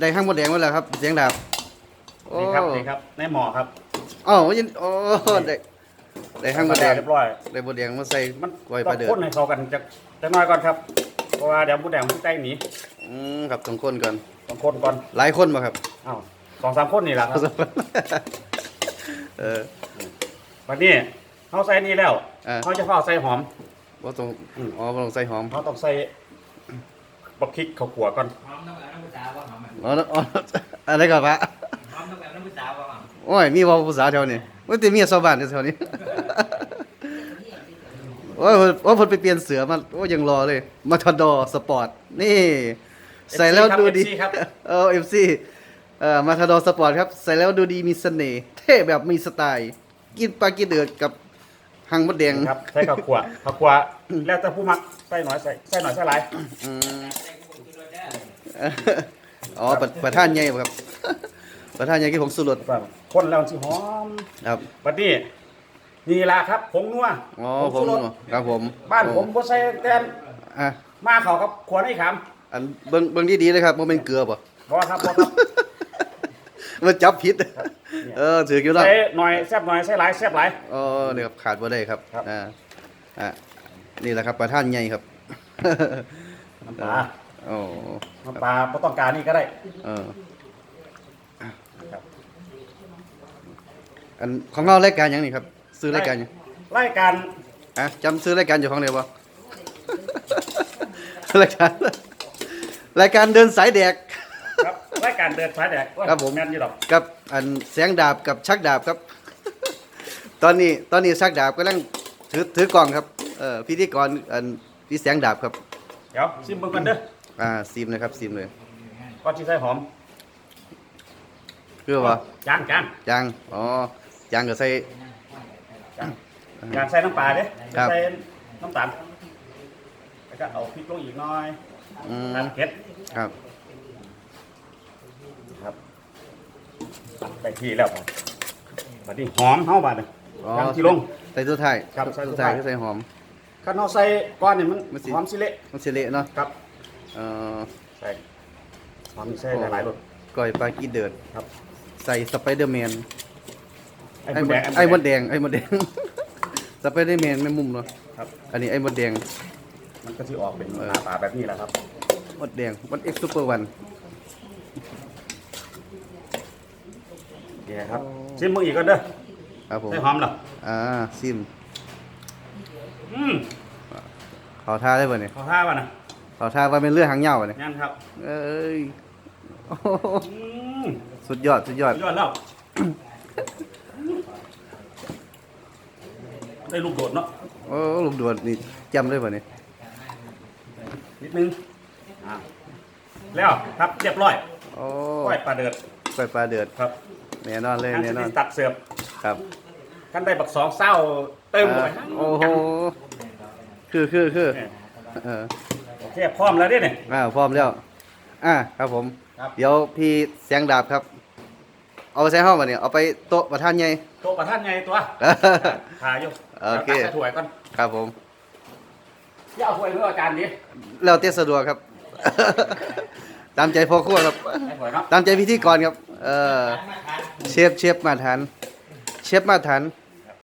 ได้ข้างบนแดงมาแล้วครับ เสียงดาบโอ้นี่ครับนี่ครับในหมอครับอ้าวยินโอ้ได้ได้ข้างบนแดงเรียบร้อยได้บนแดงมาใส่มันไว้ต้ปอลางเดือดพ่นให้เข้ากันจะจะน้อยก่อนครับเพราะว่าเดี๋ยวผู้แดงมันใกล้หนีอืมครับต้องคนก่อนต้องคนก่อนหลายคนมาครับอ้าวสองสามคนนี่แหละครับเออวันนี้เขาใส่นี่แล้วอ่าเขาจะเฝ้าใส่หอมว่าต้องอืมอ๋อบ่ต้องใส่หอมเขาต้องใส่บักพริกข้าวขัวก่อนห อมน้ำแบบน้ำพุสาวว่าหอมอะอ๋ออ๋ออะไรก่อนปะหอมน้ำแบบน้ำพุสาวว่าหอมโอ้ยมีเว่าภาษาแถวนี้ว่าแต่มีชาวบ้านแถวนี้ โอ้ยว่าเพิ่นไปเปลี่ยนเสือมาโอ้ยยังรอเลย มาทอดอสปอร์ต นี่ ใส่แล้วดูดี FC ครับ เออเอฟซีเอ่อมาทาดอสปอร์ตครับ ใส่แล้วดูดีมีเสน่ห์เท่แบบมีสไตล์ กินปลากินเดือดกับหังมดแดงครับใส่ข้าวขัวข้าวขัวแล้วแต่ผู้มักใส่หน่อยใส่ใส่หน่อยใส่หลาย อืม อ๋อประประธานใหญ่บ่ครับ ประธานใหญ่กี่ผมสุรสคนแล้วมันสิหอมครับวันนี้นี่ล่ะครับผงนัวอ๋อผผมงชูรสครับผมบ้านผมบ่ใส่แตนอะมาเขาครับขวดให้ขามอันเบิ่งเบิ่งดีๆเลยครับบ่แม่นเกลือบ่บ่ครับบ่ครับ มันจับผิด เออถือกี่แล้ว ใส่หน่อยแซ่บหน่อยใส่หลายแซ่บหลาย อ๋อนี่ครับขาดบ่ได้ครับครับ อ่าอะนี่แหละครับประธานใหญ่ครับน้ำปลา โอ้น้ำปลาบ่ต้องการนี่ก็ได้เออครับอันของเรารายการหยังนี่ครับ ซื้อรายการหยังรายการอะจำซื้อรายการอยู่ของเดียวบ่ รายการรายการเดินสายแดก ครับรายการเดินสายแดกโอ้ยครับผม แม่นอยู่ดอกกับอันเสียงดาบกับชักดาบครับ ตอนนี้ตอนนี้ชักดาบกำลังถือถือกล่องครับเอ่อพิธีกรอันพี่เสียงดาบครับ เดี๋ยวชิมเบิ่งกันเด้อ อ่าซิมนะครับซิมเลยก่อนสิใส่หอมคือว่าจางจางจางอ๋อจางก็ใส่ จางจางใส่น้ำปลาเด้ครับ ใส่น้ำตาลแล้วก็เอาพริกลงอีกหน่อยอืมน้ำเผ็ดครับครับไปที่แล้วครับบัดนี้หอมเฮาบาดนี้อ๋อจางที่ลง ใส่ตัวท้ายครับใส่ตัตัววท้ายท้ายคือใส่หอม คันเฮาใส่ก้อนนี่มันมันสิ หอมสิเละมันสิเละเนาะครับ เอ่อใส่หอมใส่หลายๆรสก้อยปลากีเดือดครับ ใส่สไปเดอร์แมนไอ้ไอ้มมดดแดงไอ้มดแดงไอ้มดแดงสไปเดอร์แมนไม่มุมเนาะครับ อันนี้ไอ้มดแดง มันก็สิออกเป็นเออหน้าตาแบบนี้แหละครับมดแดงมดเอ็กซ์ซูเปอร์วันนี่ครับชิมมึงอีกก่อนเด้อครับผมใส่หอมเหรออ่าซิมอืมขอท่าได้ป่ะเนี่ยขอท่าป่ะนะ ขอท่าว่าเป็นเรื่องหางเหย้าป่ะเนี่ยงั้นครับเอ้ยโอ้โหอืมสุดยอดสุดยอดยอดแล้ว ได้ลูกโดดเนาะ โอ้ลูกดวดนี่จำได้ป่ะเนี่ยนิดนึงอ่าแล้วครับเรียบร้อยโอ้ก้อยปลาเดือดก้อยปลาเดือดครับแน่นอนเลยอันแน่นอนที่ตัดเสิร์ฟครับขั้นได้บักสองเศร้าเติมเข้าไปอ่าโอ้โหคือคือคือเนี่ยเออ โอเคพร้อมแล้วเด้เนี่ย อ่าพร้อมแล้วอ่าครับผม ครับ เดี๋ยวพี่เสียงดาบครับ เอาไปใส่ห้องป่ะเนี่ยเอาไปโต๊ะประธานใหญ่ โต๊ะประท่านไงตัวทาอยู่โอเค ดี๋ยวตักใส่ถ้วยก่อนครับผม อย่าเอาถ้วยเพื่ออาจารย์ดิแล้วเตี้ยสะดวกครับ ตามใจพ่อครัวครับ ให้ถ้วยเนาะตามใจพิธีกรครับ เออเชฟเชฟมาทาน เชฟมาทาน